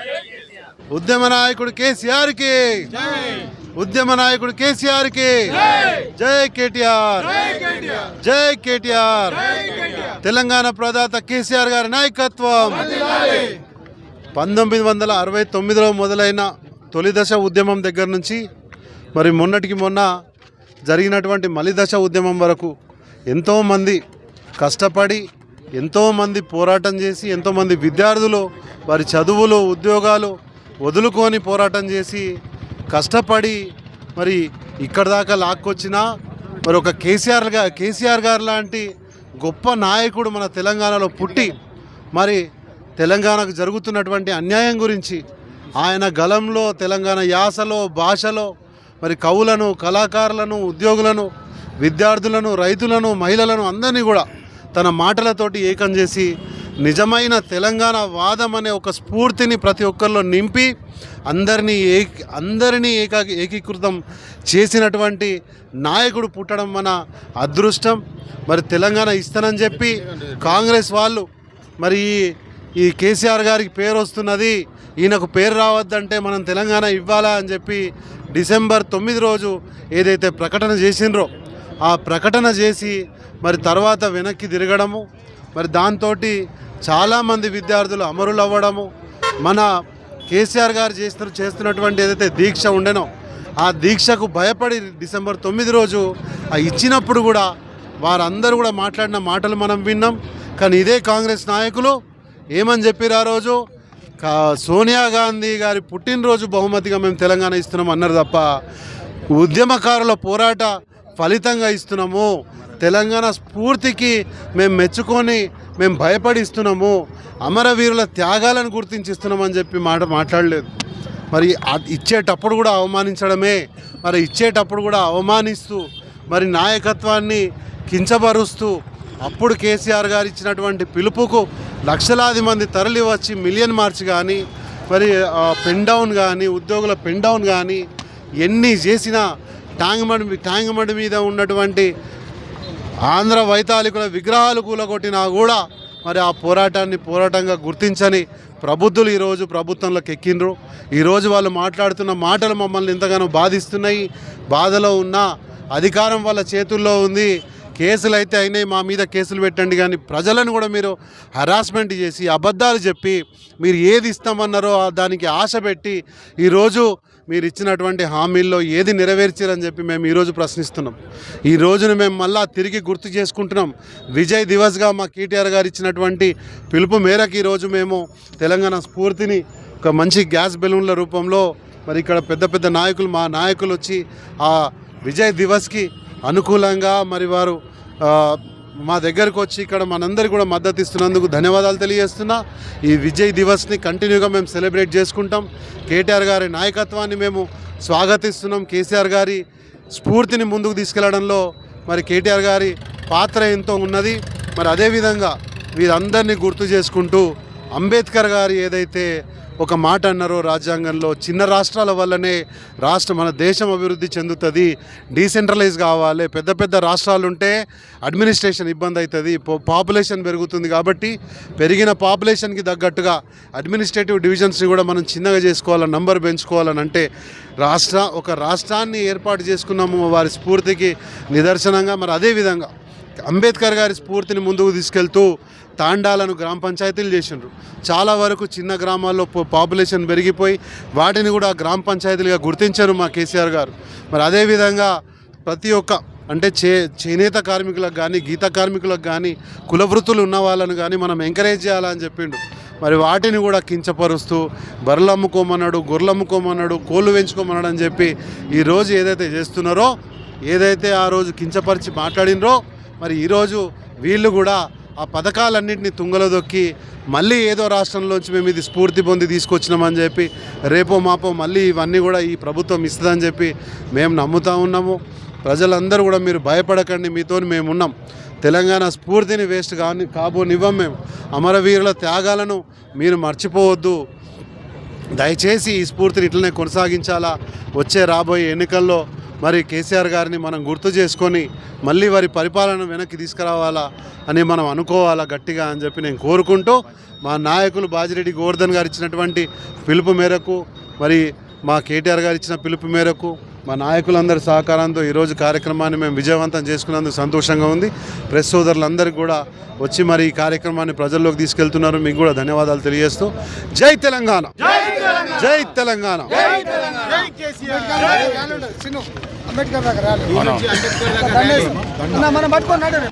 కేసీఆర్ ఉద్యమ నాయకుడు కేసీఆర్కి ఉద్యమ నాయకుడు కేసీఆర్కి జై కేటీఆర్. జై కేటీఆర్. తెలంగాణ ప్రదాత కేసీఆర్ గారి నాయకత్వం. పంతొమ్మిది వందల అరవై తొమ్మిదిలో మొదలైన తొలిదశ ఉద్యమం దగ్గర నుంచి మరి మొన్నటికి మొన్న జరిగినటువంటి మలిదశ ఉద్యమం వరకు ఎంతోమంది కష్టపడి ఎంతోమంది పోరాటం చేసి ఎంతోమంది విద్యార్థులు వారి చదువులు ఉద్యోగాలు వదులుకొని పోరాటం చేసి కష్టపడి మరి ఇక్కడ దాకా లాక్కొచ్చినా మరి ఒక కేసీఆర్గా కేసీఆర్ గారు లాంటి గొప్ప నాయకుడు మన తెలంగాణలో పుట్టి మరి తెలంగాణకు జరుగుతున్నటువంటి అన్యాయం గురించి ఆయన గలంలో తెలంగాణ యాసలో భాషలో మరి కవులను కళాకారులను ఉద్యోగులను విద్యార్థులను రైతులను మహిళలను అందరినీ కూడా తన మాటలతోటి ఏకం చేసి నిజమైన తెలంగాణ వాదం అనే ఒక స్ఫూర్తిని ప్రతి ఒక్కరిలో నింపి అందరినీ ఏ అందరినీ ఏకా ఏకీకృతం చేసినటువంటి నాయకుడు పుట్టడం మన అదృష్టం. మరి తెలంగాణ ఇస్తానని చెప్పి కాంగ్రెస్ వాళ్ళు మరి ఈ- ఈ కేసీఆర్ గారికి పేరు వస్తున్నది ఈయనకు పేరు రావద్దంటే మనం తెలంగాణ ఇవ్వాలా అని చెప్పి డిసెంబర్ తొమ్మిది రోజు ఏదైతే ప్రకటన చేసిండ్రో ఆ ప్రకటన చేసి మరి తర్వాత వెనక్కి తిరగడము మరి దాంతో చాలామంది విద్యార్థులు అమరులు అవ్వడము మన కేసీఆర్ గారు చేస్తున్న చేస్తున్నటువంటి ఏదైతే దీక్ష ఉండెనో ఆ దీక్షకు భయపడి డిసెంబర్ తొమ్మిది రోజు ఆ ఇచ్చినప్పుడు కూడా వారందరూ కూడా మాట్లాడిన మాటలు మనం విన్నాం. కానీ ఇదే కాంగ్రెస్ నాయకులు ఏమని చెప్పారు ఆ రోజు? సోనియా గాంధీ గారి పుట్టినరోజు బహుమతిగా మేము తెలంగాణ ఇస్తున్నాం అన్నారు తప్ప ఉద్యమకారుల పోరాట ఫలితంగా ఇస్తున్నాము. తెలంగాణ స్ఫూర్తికి మేము మెచ్చుకొని మేము భయపడిస్తున్నాము. అమరవీరుల త్యాగాలను గుర్తించిస్తున్నామని చెప్పి మాట మాట్లాడలేదు. మరి అది ఇచ్చేటప్పుడు కూడా అవమానించడమే మరి ఇచ్చేటప్పుడు కూడా అవమానిస్తూ మరి నాయకత్వాన్ని కించపరుస్తూ అప్పుడు కేసీఆర్ గారు ఇచ్చినటువంటి పిలుపుకు లక్షలాది మంది తరలి వచ్చి మిలియన్ మార్చ్ కానీ మరి పెన్ డౌన్ కానీ ఉద్యోగుల పెన్ డౌన్ కానీ ఎన్ని చేసినా ట్యాంగ్మండ్ ట్యాంగ్మండ్ మీద ఉన్నటువంటి ఆంధ్ర వైతాళికుల విగ్రహాలు కూలగొట్టినా కూడా మరి ఆ పోరాటాన్ని పోరాటంగా గుర్తించని ప్రబుద్ధులు ఈరోజు ప్రభుత్వంలోకి ఎక్కిండ్రు. ఈరోజు వాళ్ళు మాట్లాడుతున్న మాటలు మమ్మల్ని ఎంతగానో బాధిస్తున్నాయి. బాధలో ఉన్న అధికారం వాళ్ళ చేతుల్లో ఉంది. కేసులు అయితే అయినాయి మా మీద కేసులు పెట్టండి కానీ ప్రజలను కూడా మీరు హరాస్మెంట్ చేసి అబద్ధాలు చెప్పి మీరు ఏది ఇస్తామన్నారో దానికి ఆశ పెట్టి ఈరోజు మీరు ఇచ్చినటువంటి హామీల్లో ఏది నెరవేర్చారని చెప్పి మేము ఈరోజు ప్రశ్నిస్తున్నాం. ఈ రోజును మేము మళ్ళా తిరిగి గుర్తు చేసుకుంటున్నాం. విజయ్ దివస్గా మా కేటీఆర్ గారు ఇచ్చినటువంటి పిలుపు మేరకు ఈరోజు మేము తెలంగాణ స్ఫూర్తిని ఒక మంచి గ్యాస్ బెలూన్ల రూపంలో మరి ఇక్కడ పెద్ద పెద్ద నాయకులు మా నాయకులు వచ్చి ఆ విజయ్ దివస్కి అనుకూలంగా మరి వారు మా దగ్గరకు వచ్చి ఇక్కడ మనందరి కూడా మద్దతు ఇస్తున్నందుకు ధన్యవాదాలు తెలియజేస్తున్నా. ఈ విజయ్ దివస్ని కంటిన్యూగా మేము సెలబ్రేట్ చేసుకుంటాం. కేటీఆర్ గారి నాయకత్వాన్ని మేము స్వాగతిస్తున్నాం. కేసీఆర్ గారి స్ఫూర్తిని ముందుకు తీసుకెళ్ళడంలో మరి కేటీఆర్ గారి పాత్ర ఎంతో ఉన్నది. మరి అదేవిధంగా వీరందరినీ గుర్తు చేసుకుంటూ అంబేద్కర్ గారు ఏదైతే ఒక మాట అన్నారు రాజ్యాంగంలో చిన్న రాష్ట్రాల వల్లనే రాష్ట్రం మన దేశం అభివృద్ధి చెందుతుంది డీసెంట్రలైజ్ కావాలి పెద్ద పెద్ద రాష్ట్రాలు ఉంటే అడ్మినిస్ట్రేషన్ ఇబ్బంది అవుతుంది పాపులేషన్ పెరుగుతుంది కాబట్టి పెరిగిన పాపులేషన్కి తగ్గట్టుగా అడ్మినిస్ట్రేటివ్ డివిజన్స్ని కూడా మనం చిన్నగా చేసుకోవాలని నంబర్ పెంచుకోవాలని అంటే రాష్ట్ర ఒక రాష్ట్రాన్ని ఏర్పాటు చేసుకున్నాము వారి స్ఫూర్తికి నిదర్శనంగా మరి అదేవిధంగా అంబేద్కర్ గారి స్ఫూర్తిని ముందుకు తీసుకెళ్తూ తాండాలను గ్రామ పంచాయతీలు చేసిండ్రు. చాలా వరకు చిన్న గ్రామాల్లో పాపులేషన్ పెరిగిపోయి వాటిని కూడా గ్రామ పంచాయతీలుగా గుర్తించారు మా కేసీఆర్ గారు. మరి అదేవిధంగా ప్రతి ఒక్క అంటే చే చేనేత కార్మికులకు కానీ గీత కార్మికులకు కానీ కుల వృత్తులు ఉన్న వాళ్ళని కానీ మనం ఎంకరేజ్ చేయాలని చెప్పిండు. మరి వాటిని కూడా కించపరుస్తూ బర్రెలు అమ్ముకోమన్నాడు గొర్రెలు అమ్ముకోమన్నాడు కోళ్ళు పెంచుకోమన్నాడు అని చెప్పి ఈరోజు ఏదైతే చేస్తున్నారో ఏదైతే ఆ రోజు కించపరిచి మాట్లాడినరో మరి ఈరోజు వీళ్ళు కూడా ఆ పథకాలన్నింటినీ తుంగలో దొక్కి మళ్ళీ ఏదో రాష్ట్రంలోంచి మేము ఇది స్ఫూర్తి పొంది తీసుకొచ్చినామని చెప్పి రేపో మాపో మళ్ళీ ఇవన్నీ కూడా ఈ ప్రభుత్వం ఇస్తుందని చెప్పి మేము నమ్ముతా ఉన్నాము. ప్రజలందరూ కూడా మీరు భయపడకండి మీతో మేము ఉన్నాం. తెలంగాణ స్ఫూర్తిని వేస్ట్ కాని కాబోనివ్వం మేము. అమరవీరుల త్యాగాలను మీరు మర్చిపోవద్దు. దయచేసి ఈ స్ఫూర్తిని ఇట్లనే కొనసాగించాలా? వచ్చే రాబోయే ఎన్నికల్లో మరి కేసీఆర్ గారిని మనం గుర్తు చేసుకొని మళ్ళీ వారి పరిపాలన వెనక్కి తీసుకురావాలా అని మనం అనుకోవాలా గట్టిగా అని చెప్పి నేను కోరుకుంటూ మా నాయకులు బాజిరెడ్డి గోవర్ధన్ గారు ఇచ్చినటువంటి పిలుపు మేరకు మరి మా కేటీఆర్ గారు ఇచ్చిన పిలుపు మేరకు మా నాయకులందరి సహకారంతో ఈరోజు కార్యక్రమాన్ని మేము విజయవంతం చేసుకున్నందుకు సంతోషంగా ఉంది. ప్రెస్ సోదరులందరికీ కూడా వచ్చి మరి ఈ కార్యక్రమాన్ని ప్రజల్లోకి తీసుకెళ్తున్నారు. మీకు కూడా ధన్యవాదాలు తెలియజేస్తూ జై తెలంగాణ! జై తెలంగాణ! చిన్న అంబేద్కర్ దగ్గర. అన్న, మనం పట్టుకొని నడు.